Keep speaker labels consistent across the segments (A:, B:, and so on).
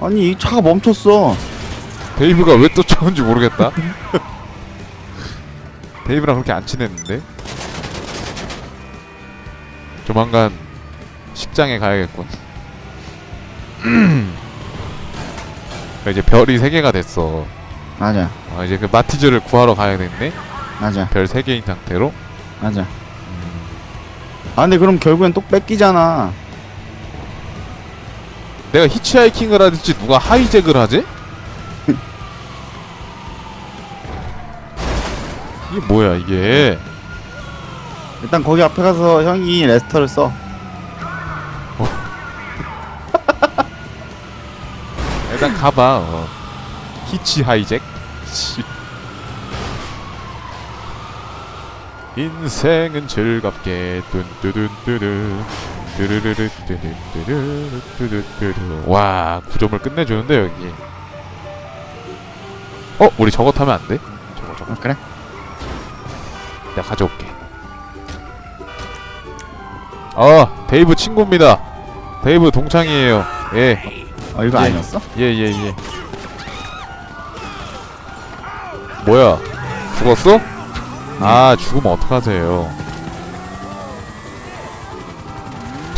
A: 아니 이 차가 멈췄어
B: 데이브가 왜또 쫓아온지 모르겠다. 데이브랑 그렇게 안 친했는데. 조만간 식장에 가야겠군. 그러니까 이제 별이 세 개가 됐어.
A: 맞아
B: 아, 이제 그 마티즈를 구하러 가야겠네.
A: 맞아
B: 별 세 개인 상태로.
A: 맞아 아 근데 그럼 결국엔 또 뺏기잖아
B: 내가 히치하이킹을 하든지 누가 하이잭을 하지? 이게 뭐야 이게?
A: 일단 거기 앞에 가서 형이 레스터를 써
B: 일단 가봐. 어. 히치 하이잭. 씨. 인생은 즐겁게 뚠뚜둔뚜둔 뚜르르르 뚜르르르 뚜르르르 와 9점을 끝내주는데 여기 어? 우리 저거 타면 안 돼? 저거 저거
A: 아, 그래?
B: 내가 가져올게 어 데이브 친구입니다 데이브 동창이에요 예
A: 어 이거
B: 예.
A: 아니었어?
B: 예, 예, 예. 뭐야? 죽었어? 아, 죽으면 어떡하세요?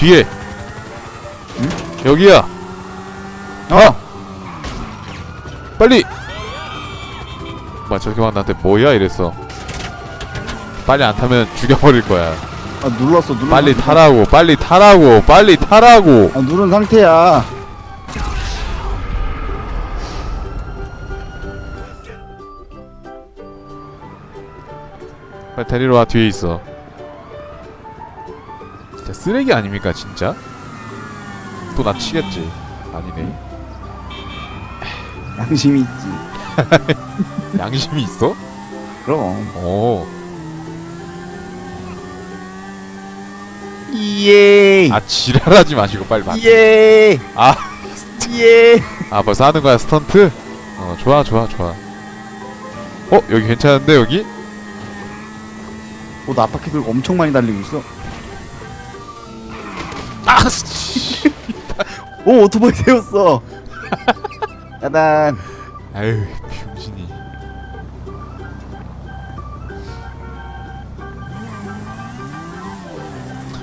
B: 뒤에! 여기야!
A: 어!
B: 빨리! 뭐, 저기만 나한테 뭐야? 이랬어. 빨리 안 타면 죽여버릴 거야.
A: 아 눌렀어 눌렀어
B: 빨리 타라고, 빨리 타라고, 빨리 타라고!
A: 아 누른 상태야
B: 빨리 데리러 와, 뒤에 있어. 진짜 쓰레기 아닙니까, 진짜? 또 나 치겠지. 아니네.
A: 양심이 있지
B: 양심이 있어?
A: 그럼
B: 어.
A: 예
B: 아, 지랄하지 마시고 빨리 만.
A: 예
B: 아,
A: 예
B: 아, 벌써 하는 거야, 스턴트? 어, 좋아, 좋아, 좋아. 어, 여기 괜찮은데, 여기?
A: 어, 나 아파키 들고 엄청 많이 달리고 있어
B: 아, 씨.
A: 오 오토바이 세웠어 야단
B: 아유, 병신이.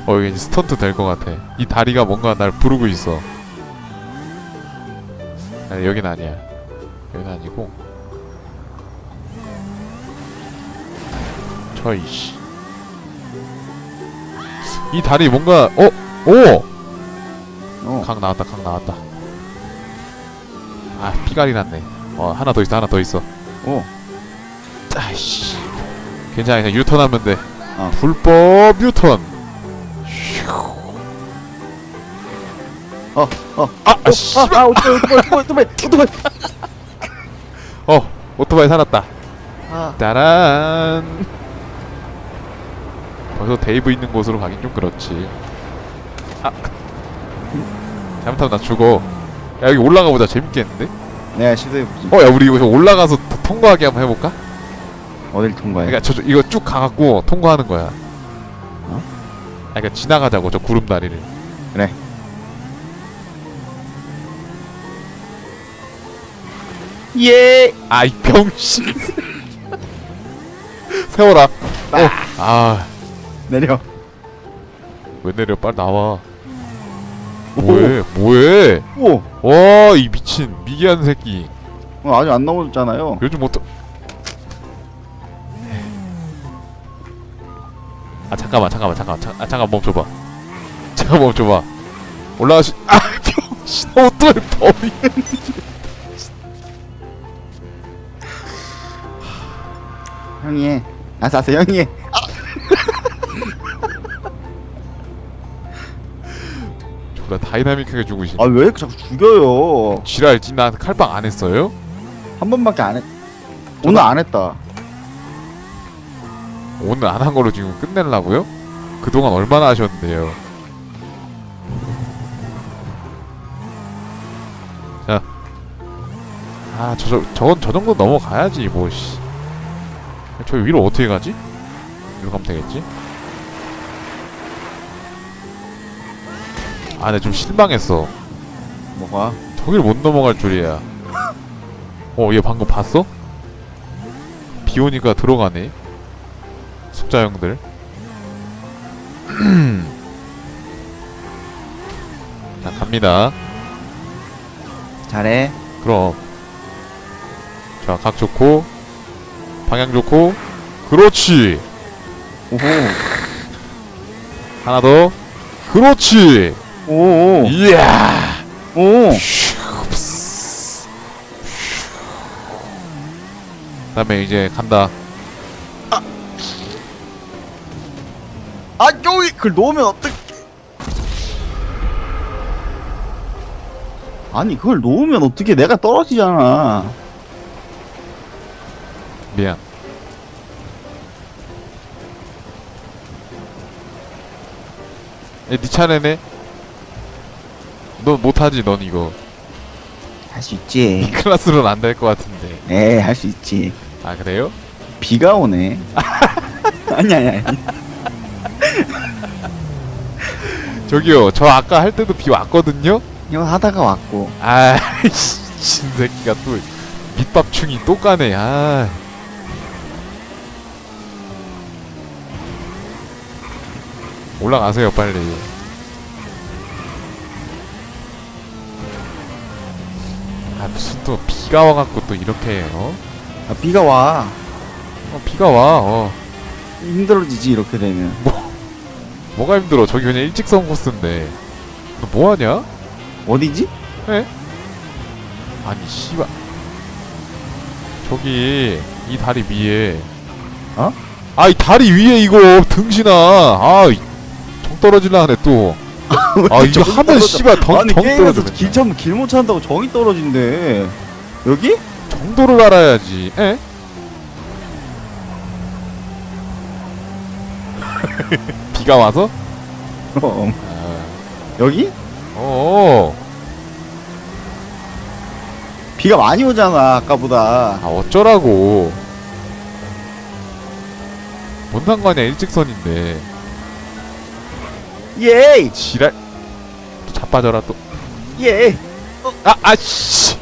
B: 어, 이제 스턴트 될 것 같아. 이 다리가 뭔가 날 부르고 있어. 아니, 여긴 아니야. 여긴 아니고. 저이씨. 이 다리 뭔가, 어? 오!
A: 어
B: 강 나왔다, 강 나왔다. 아, 피갈이 났네. 어, 하나 더 있어, 하나 더 있어.
A: 어.
B: 아이씨. 괜찮아, 그냥 유턴하면 돼.
A: 어.
B: 불법 유턴.
A: 어, 어.
B: 아, 아, 씨.
A: 아, 아, 오토바이, 오토바이, 오토바이, 오토바이.
B: 어, 오토바이 살았다.
A: 아,
B: 짜란. 벌써 데이브 있는 곳으로 가긴 좀 그렇지. 아. 잘못하면 나 죽어. 야, 여기 올라가 보자. 재밌겠는데?
A: 내가 시도해보지.
B: 어, 야, 우리 이거 올라가서 더 통과하게 한번 해볼까?
A: 어딜 통과해?
B: 그러니까 저 이거 쭉 가갖고 통과하는 거야.
A: 어?
B: 아, 그러니까 지나가자고 저 구름 다리를.
A: 그래. 예.
B: 아이 병신. 세워라. 어. 아,
A: 내려.
B: 왜 내려? 빨리 나와. 뭐해? 뭐해?
A: 오.
B: 와, 이 미친 미개한 새끼.
A: 어, 아직 안 넘어졌잖아요.
B: 요즘 어떠? 아 잠깐만, 잠깐만, 잠깐만, 잠, 아 잠깐 멈춰봐. 잠깐 멈춰봐. 올라가시. 아 병신. 어떨 범인?
A: 형이 해. 알았어, 알았어, 형이 해.
B: 졸라 다이나믹하게 있어.
A: 아, 왜 자꾸 죽여요?
B: 지랄지 나 칼빵 안 했어요?
A: 한 번밖에 안 했. 오늘 안 했다.
B: 오늘 안 한 걸로 지금 끝내려고요? 그동안 얼마나 하셨는데요? 자. 아, 저, 저, 저건 저 정도 넘어가야지, 뭐, 씨. 저 위로 어떻게 가지? 위로 가면 되겠지? 아, 근데 좀 실망했어.
A: 뭐가?
B: 저 저길 못 넘어갈 줄이야. 어, 얘 방금 봤어? 비 오니까 들어가네. 숙자 형들. 자, 갑니다.
A: 잘해.
B: 그럼. 자, 각 좋고, 방향 좋고, 그렇지!
A: 오호.
B: 하나 더. 그렇지!
A: 오.
B: 이야!
A: 오.
B: 그다음에 이제 간다.
A: 아, 여기 그걸 놓으면 어떡해? 아니, 그걸 놓으면 어떻게 내가 떨어지잖아.
B: 미안. 에, 네 차례네. 넌 못하지, 넌 이거.
A: 할 수
B: 이
A: 있지.
B: 클래스로는 안 될 것 같은데.
A: 네, 할 수 있지.
B: 아, 그래요?
A: 비가 오네. 아니, 아니, 아니.
B: 저기요, 저 아까 할 때도 비 왔거든요?
A: 이거 하다가 왔고.
B: 아이씨, 신새끼가 또 밑밥충이 또 까네, 아. 올라가세요, 빨리. 무슨 또 비가 와갖고 또 이렇게, 어?
A: 아, 비가 와.
B: 어 비가 와, 어.
A: 힘들어지지, 이렇게 되면.
B: 뭐가 힘들어, 저기 그냥 일직선 코스인데. 너 뭐하냐?
A: 어디지?
B: 아니, 씨발. 저기, 이 다리 위에.
A: 어?
B: 아, 이 다리 위에 이거, 등신아. 아, 이- 정 떨어질라 하네, 또. 아, 이거 하면
A: 떨어져.
B: 씨발 정,
A: 아니,
B: 정
A: 게임에서
B: 떨어져.
A: 길 참, 길 못 찾는다고 정이 떨어진대. 여기?
B: 정도를 알아야지. 에? 비가 와서?
A: 어.
B: 아,
A: 여기?
B: 어.
A: 비가 많이 오잖아, 아까보다.
B: 아, 어쩌라고. 뭔 상관이야, 일직선인데.
A: 예이!
B: 지랄. 또 자빠져라, 또.
A: 예!
B: 아, 아씨.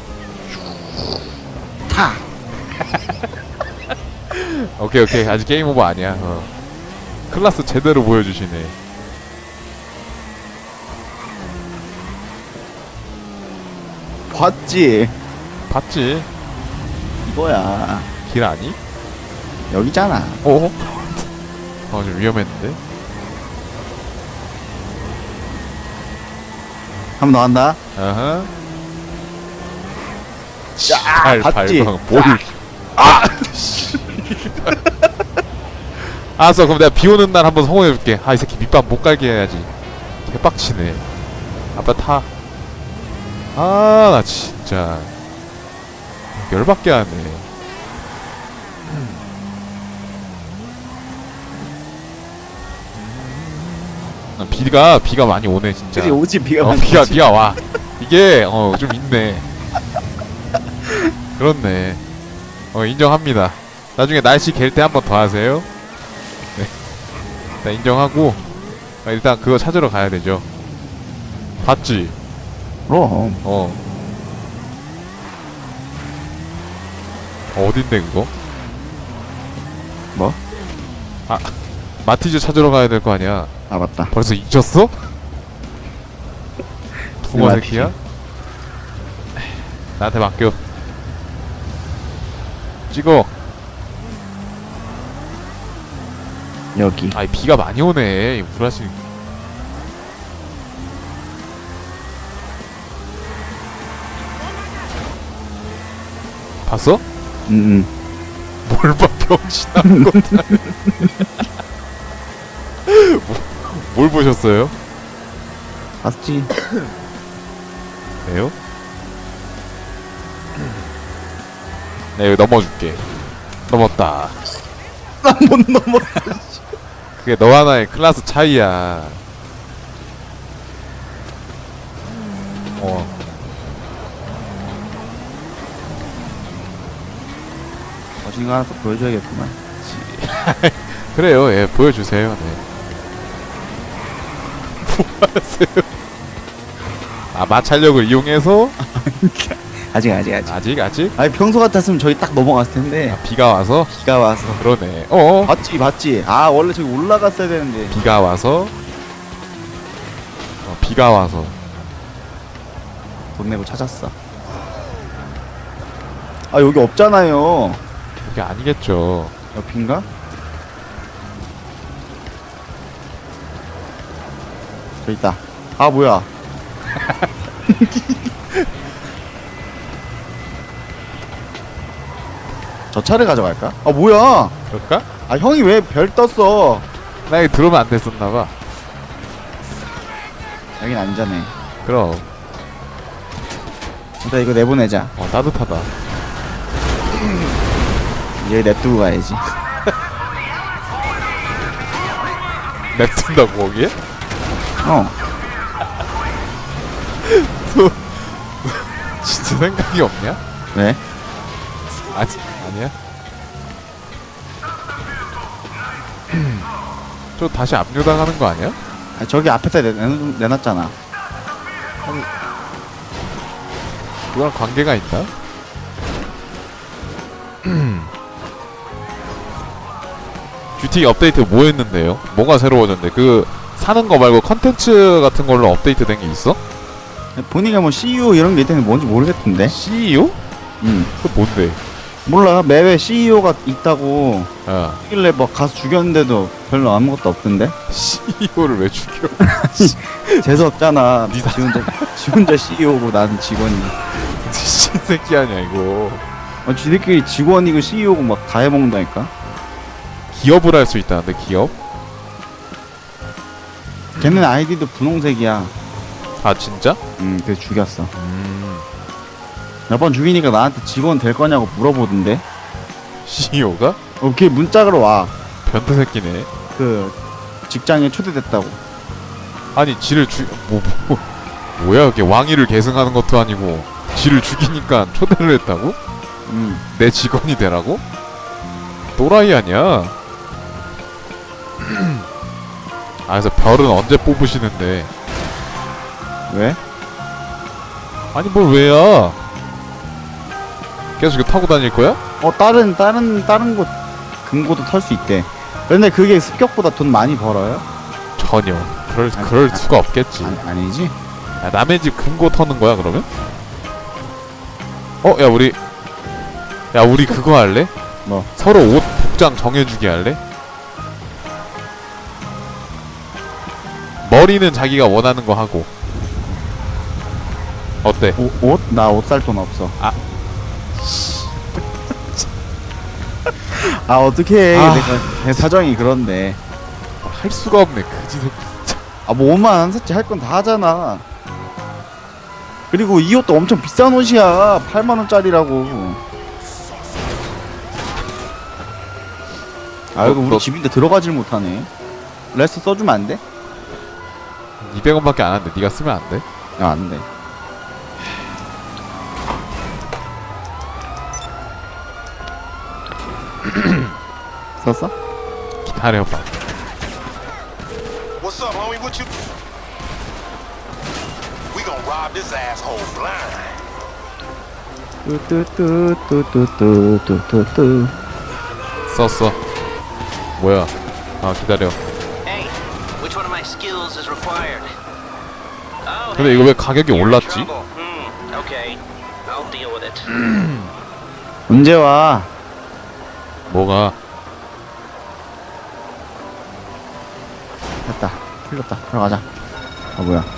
A: 타!
B: 오케이, 오케이. 아직 게임 오버 아니야. 어. 클라스 제대로 보여주시네.
A: 봤지?
B: 봤지?
A: 이거야.
B: 길 아니?
A: 여기잖아.
B: 어? 어, 좀 위험했는데?
A: 한번더 한다.
B: 아하.
A: 야, 봤지?
B: 발광, 뭘. 아! 씨. 알았어, 그럼 내가 비 오는 날 한번 성공해줄게. 아, 이 새끼 밑밥 못 갈게 해야지. 개빡치네. 아빠 타. 아, 나 진짜. 열받게 하네. 아, 비가, 비가 많이 오네, 진짜.
A: 그지 오지 비가
B: 어,
A: 많이
B: 비가
A: 오지.
B: 비가 와. 이게 어 좀 있네. 그렇네. 어 인정합니다. 나중에 날씨 갤 때 한 번 더 하세요. 네. 나 인정하고 아, 일단 그거 찾으러 가야 되죠. 봤지?
A: 그럼.
B: 어. 어, 어딘데 그거?
A: 뭐?
B: 아 마티즈 찾으러 가야 될 거 아니야.
A: 아 맞다.
B: 벌써 잊었어? 붕어. 새끼야? 나한테 맡겨. 찍어.
A: 여기.
B: 아이 비가 많이 오네. 우라시. 봤어? 뭘 봐, 병신한 것들. 뭐, 뭘 보셨어요?
A: 봤지.
B: 네요? 네, 여기 넘어줄게. 넘었다.
A: 난못 넘어.
B: 그게 너 하나의 클라스 차이야. 어.
A: 멋진 거 하나 또 보여줘야겠구만.
B: 그래요, 예, 보여주세요, 네. 아 마찰력을 이용해서
A: 아직 아직 아직.
B: 아직 아직
A: 아니 평소 같았으면 저기 딱 넘어갔을 텐데
B: 아, 비가 와서
A: 비가 와서.
B: 그러네. 어
A: 봤지 봤지. 아 원래 저기 올라갔어야 되는데.
B: 비가 와서 어, 비가 와서
A: 돈 내고 찾았어. 아 여기 없잖아요.
B: 그게 아니겠죠.
A: 옆인가? 저 있다. 아 뭐야? 저 차를 가져갈까? 아 뭐야?
B: 그럴까?
A: 아 형이 왜 별 떴어?
B: 나 이거 들어오면 안 됐었나봐.
A: 여긴 안전해.
B: 그럼
A: 일단 이거 내보내자.
B: 어 따뜻하다.
A: 얘 냅두고 가야지.
B: 냅둔다고 거기에?
A: 어.
B: 진짜 생각이 없냐?
A: 왜?
B: 아니 아니야. 저 다시 압류당하는 거 아니야?
A: 아, 저기 앞에다 내, 내, 내놨잖아.
B: 그거랑 관계가 있나? GT 업데이트 뭐 했는데요? 뭐가 새로워졌는데? 그 사는 거 말고 컨텐츠 같은 걸로 업데이트 된 게 있어?
A: 보니까 뭐 CEO 이런 게 있다는 뭔지 모르겠던데.
B: CEO?
A: 음.
B: 그 뭔데?
A: 몰라. 매회 CEO가 있다고
B: 야
A: 하길래 뭐 가서 죽였는데도 별로 아무것도 없던데.
B: CEO를 왜 죽여?
A: 재수 없잖아. 지 혼자 지 혼자 CEO고 나는 직원이.
B: 미친 새끼 아니야 이거
A: 아, 지들끼리 직원이고 CEO고 막 다 해먹는다니까.
B: 기업을 할 수 있다는데 기업?
A: 걔는 아이디도 분홍색이야.
B: 아 진짜?
A: 음, 그래서 죽였어.
B: 음
A: 몇 번 죽이니까 나한테 직원 될 거냐고 물어보던데.
B: CEO가?
A: 어, 걔 문짝으로 와.
B: 변태 새끼네
A: 그 직장에 초대됐다고.
B: 아니 지를 죽.. 뭐, 뭐 뭐야 그게 왕위를 계승하는 것도 아니고 지를 죽이니까 초대를 했다고?
A: 음.
B: 내 직원이 되라고? 또라이 아니야? 아 그래서 별은 언제 뽑으시는데
A: 왜?
B: 아니 뭘 왜야 계속 이거 타고 다닐 거야?
A: 어 다른 다른 다른 곳 금고도 털 수 있대. 근데 그게 습격보다 돈 많이 벌어요?
B: 전혀 그럴,
A: 아니,
B: 그럴
A: 아니,
B: 수가 없겠지
A: 아니, 아니지?
B: 야, 남의 집 금고 터는 거야 그러면? 어? 야 우리 야 우리 그거 할래?
A: 뭐?
B: 서로 옷 복장 정해주기 할래? 머리는 자기가 원하는 거 하고 어때?
A: 오, 옷? 나 옷 살 돈 없어.
B: 아.
A: 아 어떡해
B: 아.
A: 내가 내 사정이 그런데
B: 할 수가 없네 그지 새끼
A: 아 뭐 옷만 안 샀지 할 건 다 하잖아 그리고 이 옷도 엄청 비싼 옷이야 8만 원짜리라고 아 이거
B: 너-
A: 우리
B: 너-
A: 집인데 들어가질 못하네 레스 써주면 안 돼?
B: 200원밖에 안 하는데 네가 쓰면 안 돼?
A: 야 안돼 썼어?
B: 기다려봐
C: What's up, homie? What you? We gonna rob this asshole blind.
A: 뚜뚜뚜뚜뚜뚜뚜뚜
B: 썼어 뭐야 아 기다려 근데 이거 왜 가격이 올랐지?
D: trouble. Hmm, okay. I'll deal with it.
A: 언제 와?
B: 뭐가
A: 됐다 풀렸다 들어가자 아 뭐야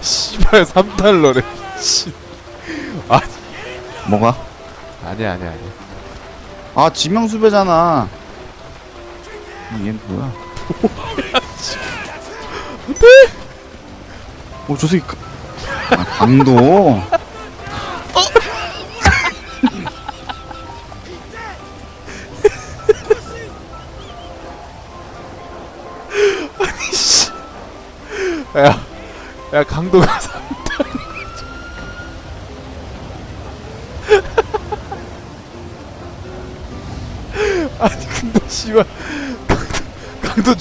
B: 씨발 3달러래 미친 아니
A: 뭐가?
B: 아니야 아니야 아니야
A: 아 지명수배잖아 얘 뭐야 안돼 어저 새끼 가- 아, 강도?
B: 야, 야 강도가 3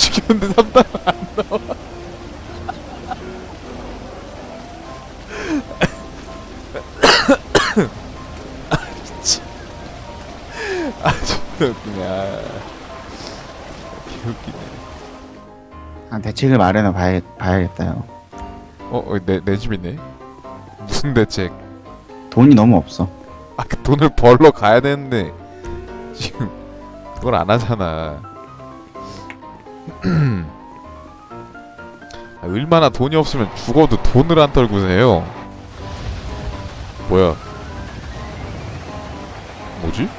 B: 죽였는데 3당 안 나와. 아아 존나 웃기네 아 개웃기네
A: 한 대책을 마련해 봐야, 봐야겠다요.
B: 어, 어, 내, 내 집이네. 무슨 대책?
A: 돈이 너무 없어.
B: 아, 그 돈을 벌러 가야 되는데, 지금, 그걸 안 하잖아. 아, 얼마나 돈이 없으면 죽어도 돈을 안 떨고 세요. 뭐야? 뭐지?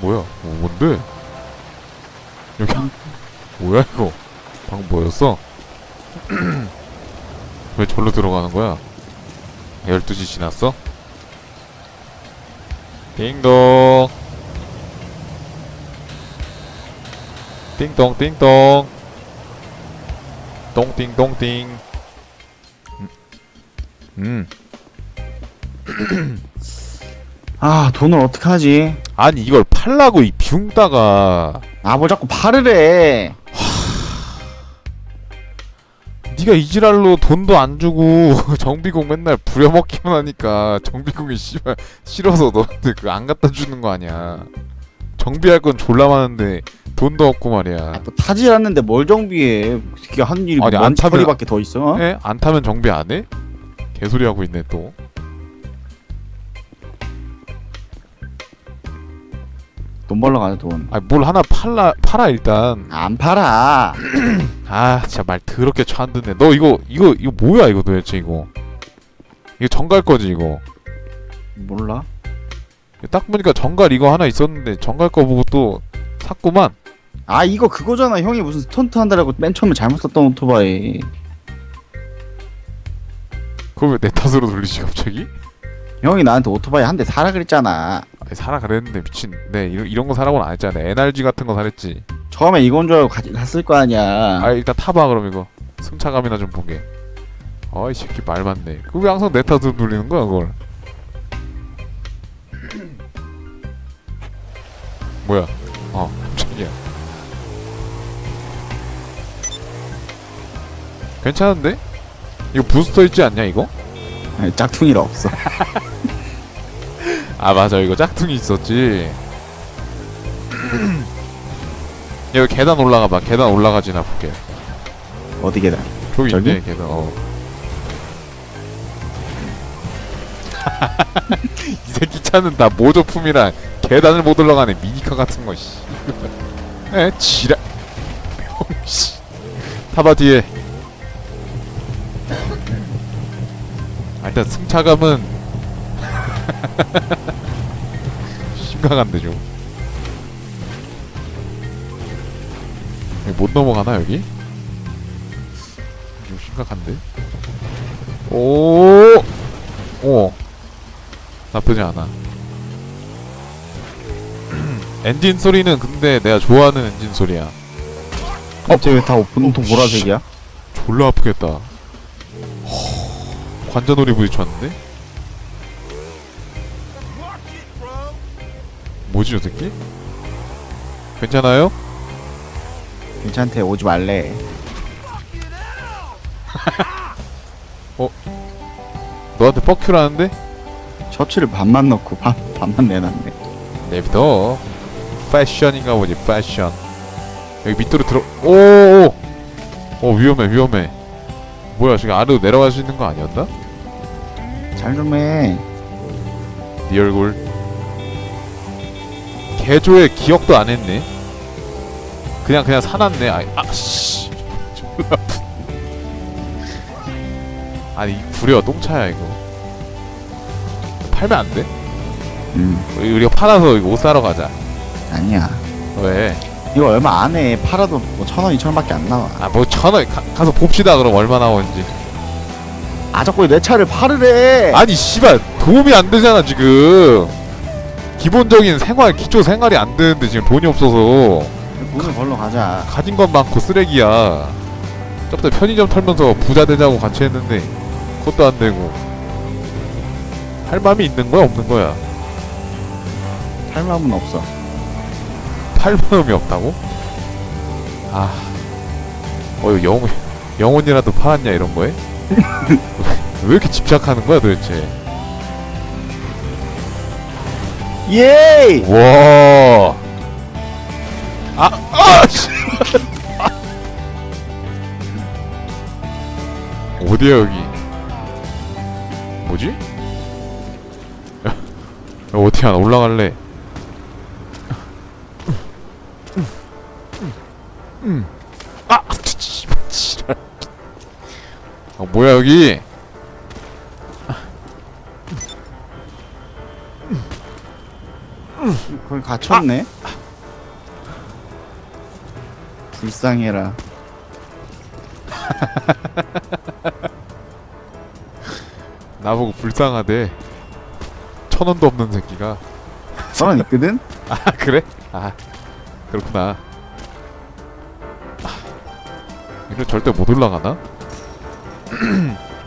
B: 뭐야? 뭐, 뭔데? 여기, 뭐야, 이거? 방금 뭐였어? 왜 절로 들어가는 거야? 12시 지났어? 띵동 띵동 띵동. 똥띵똥띵. 음. 음.
A: 아 돈을 어떡하지?
B: 아니 이걸 팔라고 이 비웅따가.
A: 아 뭐 자꾸 팔으래
B: 네가 이지랄로 돈도 안 주고 정비공 맨날 부려먹기만 하니까 정비공이 씨발 싫어서 너한테 그거 안 갖다 주는 거 아니야. 정비할 건 졸라 많은데 돈도 없고 말이야
A: 아, 또 타질 않는데 뭘 정비해 그게 한 일이
B: 아니, 안 타면-
A: 처리밖에 더 있어?
B: 에? 안 타면 정비 안 해? 개소리 하고 있네 또.
A: 돈 벌러 가자 돈.
B: 아니 뭘 하나 팔라 팔아 일단.
A: 안 팔아.
B: 아 진짜 말 더럽게 쳐안 듣네. 너 이거 이거 이거 뭐야 이거 도대체 이거. 이거 정갈 거지 이거.
A: 몰라.
B: 딱 보니까 정갈 이거 하나 있었는데 정갈 거 보고 또 샀구만.
A: 아 이거 그거잖아. 형이 무슨 스턴트 한다라고 맨 처음에 잘못 샀던 오토바이.
B: 그걸 왜 내 탓으로 돌리지 갑자기?
A: 형이 나한테 오토바이 한 대 사라 그랬잖아.
B: 아니, 사라 그랬는데 미친. 네 이런 이런 거 사라고는 안 했잖아. NRG 같은 거 사랬지.
A: 처음에 이건 줄 알고 가지 갔을 거 아니야.
B: 아 일단 타봐 그럼 이거. 승차감이나 좀 보게. 아이 새끼 말 많네. 그왜 항상 내 탓으로 돌리는 거야 그걸? 뭐야? 어 깜짝이야. 괜찮은데? 이거 부스터 있지 않냐 이거?
A: 아니, 짝퉁이라 없어.
B: 아 맞아 이거 짝퉁이 있었지. 여기 계단 올라가봐. 계단 올라가지나 볼게.
A: 어디 계단?
B: 저기
A: 저기?
B: 있네 계단. 어. 이 새끼 차는 다 모조품이랑 계단을 못 올라가네 미니카 같은 거 씨. 에 지랄. 병씨. 타봐 뒤에. 일단 승차감은 심각한데 좀. 못 넘어가나 여기? 좀 심각한데? 오, 오, 나쁘지 않아. 엔진 소리는 근데 내가 좋아하는 엔진 소리야.
A: 어, 쟤왜다 온통 보라색이야?
B: 졸라 아프겠다. 허, 관자놀이 부딪혔는데? 뭐지 저 새끼? 괜찮아요?
A: 괜찮대 오지 말래.
B: 너한테 뻑큐라는데?
A: 셔츠를 반만 넣고 반 반만 내놨네.
B: 내비둬 패션인가 보지 패션 여기 밑으로 들어 오오 오 위험해 위험해 뭐야 저기 아래로 내려갈 수 있는 거 아니었나?
A: 잘 좀 해.
B: 네 얼굴 개조의 기억도 안 했네 그냥 그냥 사놨네 아이 아 씨 졸라 아프 아니 이 구려 똥차야 이거 팔면 안 돼?
A: 음
B: 우리- 우리가 팔아서 이거 옷 사러 가자
A: 아니야.
B: 왜?
A: 이거 얼마 안 해. 팔아도 뭐 천 원, 이천 원밖에 안 나와.
B: 아뭐 천원 가, 가서 봅시다 그럼 얼마 나오는지
A: 아 자꾸 내 차를 팔으래.
B: 아니 씨발 도움이 안 되잖아 지금 기본적인 생활 기초 생활이 안 되는데 지금 돈이 없어서
A: 돈을 벌러 가자.
B: 가진 건 많고 쓰레기야 저번에 편의점 털면서 부자 되자고 같이 했는데 그것도 안 되고 할 마음이 있는 거야 없는 거야
A: 할 마음은 없어.
B: 팔만원이 없다고? 아, 어 이거 영혼 영혼이라도 팔았냐 이런 거에? 왜 이렇게 집착하는 거야 도대체?
A: 예이!
B: 와, 아, 아, 씨. 어디야 여기? 뭐지? 야, 어떻게 안 올라갈래? 아, 어, 뭐야 여기?
A: 거기 갇혔네. 불쌍해라.
B: 나보고 불쌍하대. 천 원도 없는 새끼가.
A: 저런 있거든?
B: 아 그래? 아 그렇구나. 아, 이거 절대 못 올라가나?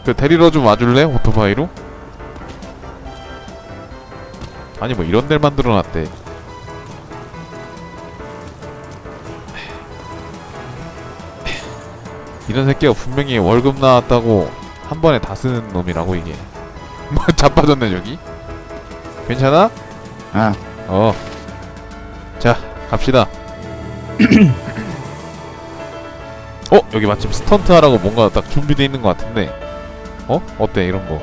B: 그 데리러 좀 와줄래? 오토바이로? 아니 뭐 이런 데를 만들어놨대. 이런 새끼가 분명히 월급 나왔다고 한 번에 다 쓰는 놈이라고 이게. 뭐 자빠졌네 저기. 괜찮아?
A: 아,
B: 어. 자, 갑시다. 어, 여기 마침 스턴트 하라고 뭔가 딱 준비되어 있는 것 같은데. 어? 어때, 이런 거?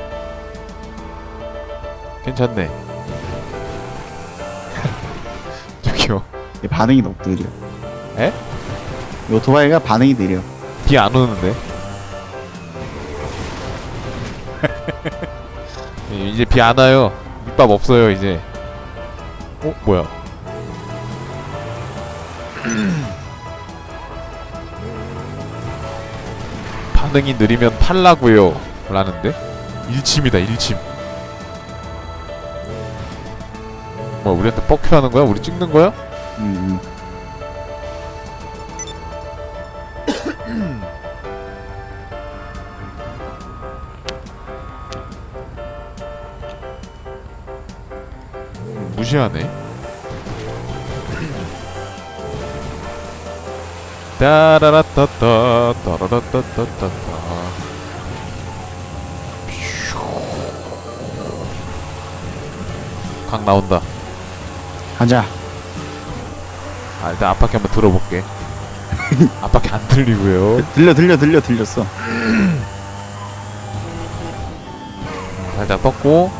B: 괜찮네. 저기요.
A: 얘 반응이 너무 느려.
B: 에?
A: 이 오토바이가 반응이 느려.
B: 비 안 오는데. 이제 비 안 와요. 밑밥 없어요, 이제. 어, 뭐야? 반응이 느리면 탈라고요. 라는데? 일침이다, 일침. 뭐, 우리한테 뻑큐 하는 거야? 우리 찍는 거야?
A: 음, 음.
B: 무시하네. 따라라따따 따라라따따따따 강 나온다.
A: 가자.
B: 아, 일단 앞바퀴 한번 들어볼게. 앞바퀴 안 들리고요.
A: 들려, 들려, 들려, 들렸어.
B: 살짝 떴고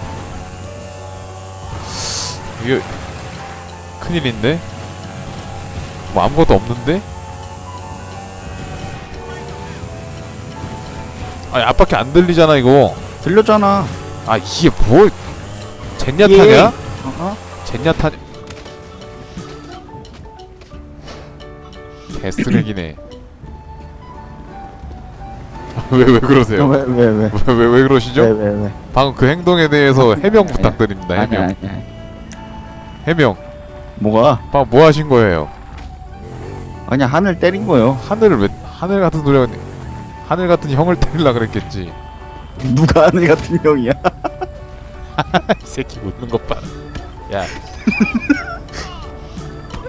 B: 이게 큰일인데? 뭐 아무것도 없는데? 아니 앞밖에 안 들리잖아 이거
A: 들렸잖아.
B: 아 이게 뭐 젠야
A: 예.
B: 타냐?
A: 어? 어?
B: 젠야 타냐? 개쓰레기네 왜 왜 그러세요?
A: 왜, 왜, 왜?
B: 왜 왜 왜 그러시죠?
A: 왜, 왜, 왜?
B: 방금 그 행동에 대해서 해명
A: 아니야.
B: 부탁드립니다
A: 아니,
B: 해명
A: 아니, 아니.
B: 해명
A: 뭐가?
B: 방금 뭐 하신 거예요?
A: 아니, 하늘 때린 거요.
B: 하늘을 왜 하늘 같은 소리가 하늘 같은 형을 때리려 그랬겠지.
A: 누가 하늘 같은 형이야?
B: 이 새끼 웃는 것 봐. 야,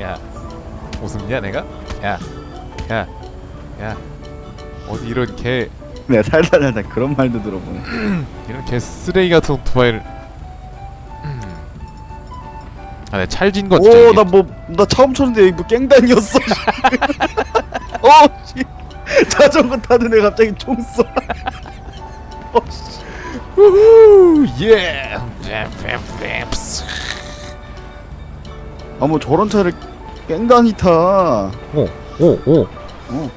B: 야, 웃음냐 내가? 야, 야, 야, 어디 이런 개
A: 내가 살다 살다 그런 말도 들어보네.
B: 이런 개 쓰레기 같은 오토바이를. 아, 내 찰진 건 진짜.
A: 오,
B: 이게-
A: 나 뭐, 나 처음 쳤는데 이거 깽단이었어. 어, 씨. 자전거 타던 애 갑자기 총 쏴. 어, 씨.
B: 우후, 예.
A: 아, 뭐 저런 차를 깽단이 타.
B: 오, 오, 오.
A: 어.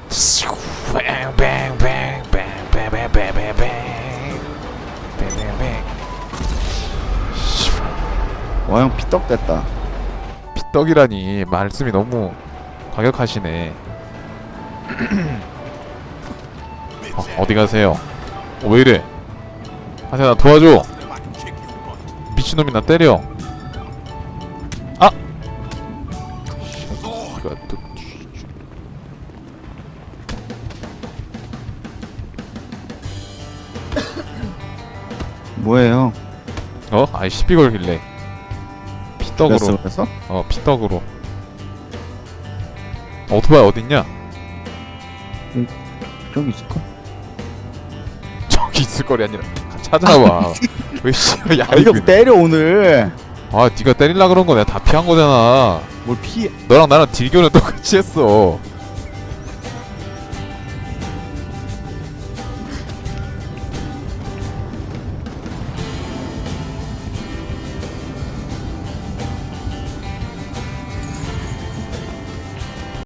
A: 와, 형 피떡 됐다.
B: 피떡이라니 말씀이 너무 과격하시네. 어, 어디 가세요? 어, 왜 이래? 하세요 나 도와줘. 미친놈이 나 때려. 아!
A: 뭐예요?
B: 어? 아이 시비 걸길래. 피떡으로.
A: 그랬어?
B: 어 피떡으로. 오토바이 어딨냐?
A: 저기 있을까?
B: 저기 있을 거리 아니라 찾아와. 왜 씨발
A: 아 이거
B: 그
A: 때려 오늘
B: 아 네가 때릴라 그런 거 내가 다 피한 거잖아.
A: 뭘 피해
B: 너랑 나랑 딜교는 똑같이 했어.